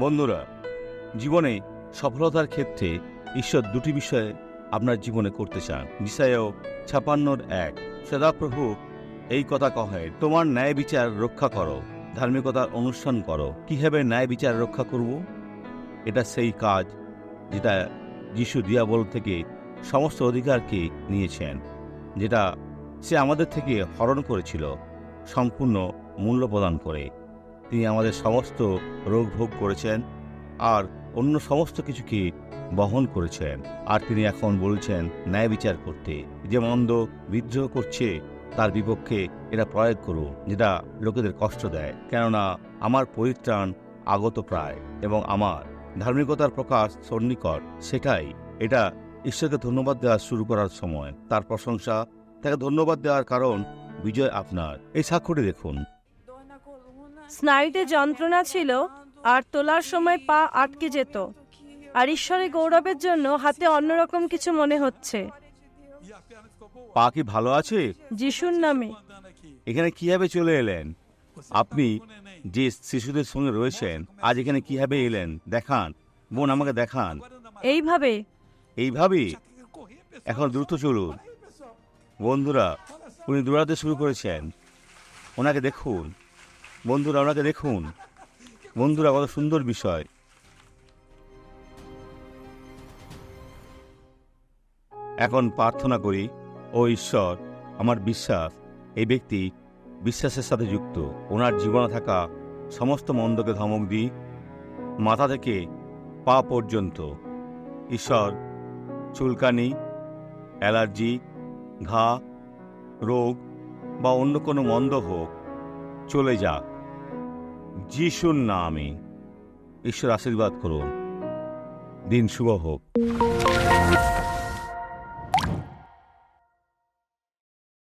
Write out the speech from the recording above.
বন্ধুরা, জীবনে সফলতার ক্ষেত্রে ঈশ্বর দুটি বিষয়ে আপনার জীবনে করতে চান। নিশায়ও ছাপান্নর এক সদাপ্রভু এই কথা কহে, তোমার ন্যায় বিচার রক্ষা করো, ধার্মিকতার অনুষ্ঠান করো। কীভাবে ন্যায় বিচার রক্ষা করব? এটা সেই কাজ যেটা যিশু দিয়াবল থেকে সমস্ত অধিকারকে নিয়েছেন, যেটা সে আমাদের থেকে হরণ করেছিল, সম্পূর্ণ মূল্য প্রদান করে। তিনি আমাদের সমস্ত রোগ ভোগ করেছেন আর অন্য সমস্ত কিছুকে বহন করেছেন। আর তিনি এখন বলছেন, ন্যায় বিচার করতে। যে মন্দ বিদ্রোহ করছে, তার বিপক্ষে এটা প্রয়োগ করুন যেটা লোকেদের কষ্ট দেয়। কেননা আমার পরিত্রাণ আগত প্রায় এবং আমার ধার্মিকতার প্রকাশ সন্নিকট। সেটাই, এটা ঈশ্বরকে ধন্যবাদ দেওয়া শুরু করার সময়। তার প্রশংসা, তাকে ধন্যবাদ দেওয়ার কারণ বিজয় আপনার। এই সাক্ষ্যটি দেখুন। স্নায়ুতে যন্ত্রণা ছিল আর তোলার সময় পা আটকে যেত। আর ঈশ্বরের গৌরবের জন্য হাতে অন্যরকম কিছু মনে হচ্ছে। পা কি ভালো আছে? যিশুর নামে। এখানে কীভাবে চলে এলেন? আপনি যে শিশুদের সঙ্গে রয়েছেন আজ এখানে কীভাবে এলেন? দেখান। বোন আমাকে দেখান। এইভাবে। এইভাবে? এখন দ্রুত চলুন। বন্ধুরা উনি দৌড়াতে শুরু করেছেন। ওনাকে দেখুন। বন্ধুরা, ওনাকে দেখুন। বন্ধুরা, কত সুন্দর বিষয়। এখন প্রার্থনা করি, ও ঈশ্বর, আমার বিশ্বাস, এই ব্যক্তি বিশ্বাসের সাথে যুক্ত। ওনার জীবনে থাকা সমস্ত মন্দকে ধমক দিই, মাথা থেকে পা পর্যন্ত। ঈশ্বর, চুলকানি, অ্যালার্জি, ঘা, রোগ বা অন্য কোনো মন্দ হোক, চলে যাক। যিশুর নামে। ঈশ্বর আশীর্বাদ করুন। দিন শুভ হোক।